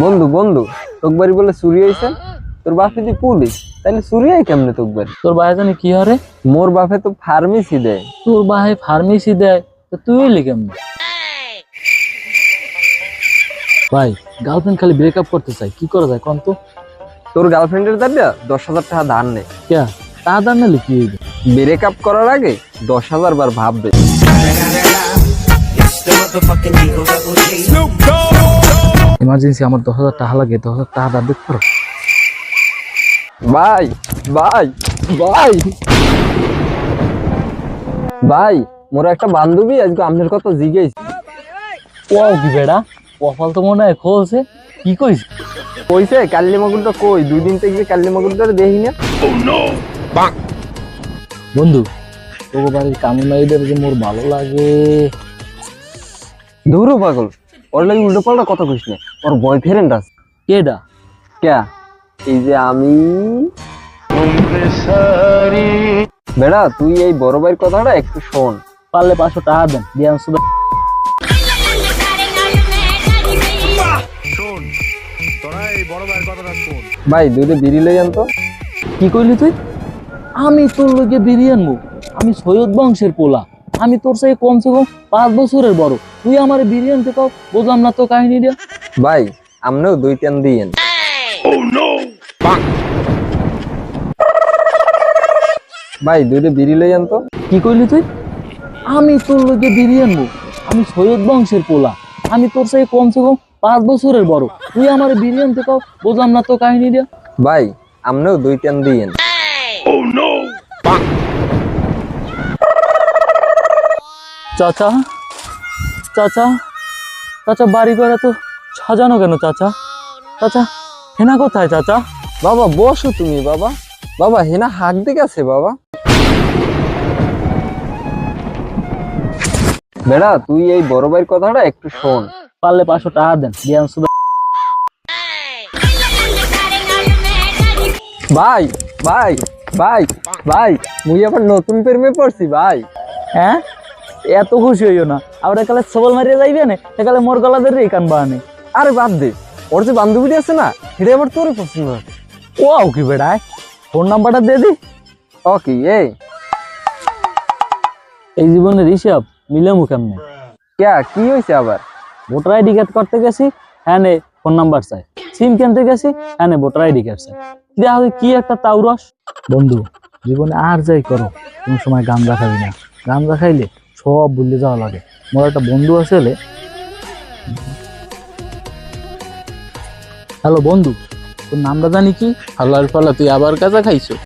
বন্ধু বন্ধু তোর বাড়ি বলে চুরি হয়েছে? তোর বাপ যদি পুলিশ তাহলে চুরি হয় কেমনে তোর বাড়ি? তোর ভাই জানি কি হরে? মোর বাপে তো ফার্মেসি দেয়। তোর ভাই ফার্মেসি দেয় তো তুই এলি কেমন? ভাই গার্লফ্রেন্ড খালি ব্রেকআপ করতে চাই কি করা যায় কোন তো? তোর গার্লফ্রেন্ডের দাদা দশ হাজার টাকা ধার নেই কে তা দান নালে কি হইবে? ব্রেক আপ করার আগে দশ হাজার বার ভাববে। ইমার্জেন্সি আমার দশ হাজার টাকা লাগে দশ হাজার টাকা দেখতে পারো ভাই ভাই ভাই। ভাই মোর একটা বান্ধবী আজকে আপনার কথা জিজ্ঞেস। ও কি বেড়া? কপাল তো মনে হয় খোলছে কি কইস কইছে কাল্লি মাগুরটা কই? দুই দিন থেকে কাল্লি মাগুরটা দেখি না। বন্ধু তোর বাড়ির কামুনাইদের যে মোর ভালো লাগে। ধুরু পাগল। ওর লাগে উল্টো পাল্টা কথা কইস না। ওর বয়ফ্রেন্ড আছে। কেডা? ক্যা? এই যে আমি। বেড়া তুই এই বড় ভাইয়ের কথাটা একটু শোন। পারলে পাঁচশো টাকা দেন সুদা ভাই দুইটা বিড়ি লই আনতো কি কইলি তুই? আমি তোর লগে বিরিয়ান আনব। আমি সৈয়দ বংশের পোলা। আমি তোর সাথে কমসে কম পাঁচ বছরের বড়। তুই আমার বিরিয়ান থেকে বুঝলাম না তো কাহিনী দিয়া ভাই আমনেও দুই টান দিয়েন। ভাই দুইটা বিড়ি লই আনতো। কি কইলি তুই? আমি তোর লগে বিরিয়ান আনব। আমি সৈয়দ বংশের পোলা। আমি তোর সাথে কমসে কম পাঁচ বছরের বড়। তুই আমার বিরিয়ান থেকে বুঝলাম না তো কাহিনী দিয়া ভাই আমনেও দুই টান দিয়েন। চাচা। চাচা চাচা বাড়ি করে তো সাজানো কেন চাচা? চাচা হেনা কোথায় চাচা? বাবা বসো তুমি বাবা। বাবা হেনা হাক দিকে আছে বাবা। বেড়া তুই এই বড় ভাইয়ের কথাটা একটু শোন। পারলে পাঁচশো টাকা দেন ভাই ভাই ভাই ভাই মুই আবার নতুন প্রেমে পড়ছি ভাই। হ্যাঁ? এত খুশি হইও না। আবার একালে সবল মারিয়ে যাইবে না একালে মোর গলাদের রে কান বাহানে আরে বাদ দে ওর যে বান্ধবীটি আছে না সেটা আবার তোরই পছন্দ। ও আও কি বেড়ায় ফোন নাম্বারটা দিয়ে দি ওকে এই এই জীবনের হিসাব মিলে মুখ এমনি ক্যা কি হয়েছে আবার? ভোটার আইডি কার্ড করতে গেছি হ্যাঁ নে ফোন নাম্বার চাই। সিম কিনতে গেছি হ্যাঁ নে ভোটার আইডি কার্ড চাই। দেখা কি একটা তাউরস বন্ধু জীবনে আর যাই করো কোন সময় গাঞ্জা খাবি না। গাঞ্জা খাইলে সব ভুলে যাওয়া লাগে। মোর একটা বন্ধু আছে হ্যালো বন্ধু, তোর নামটা জানি কি? হালাল ফালা তুই আবার কাজা খাইছো?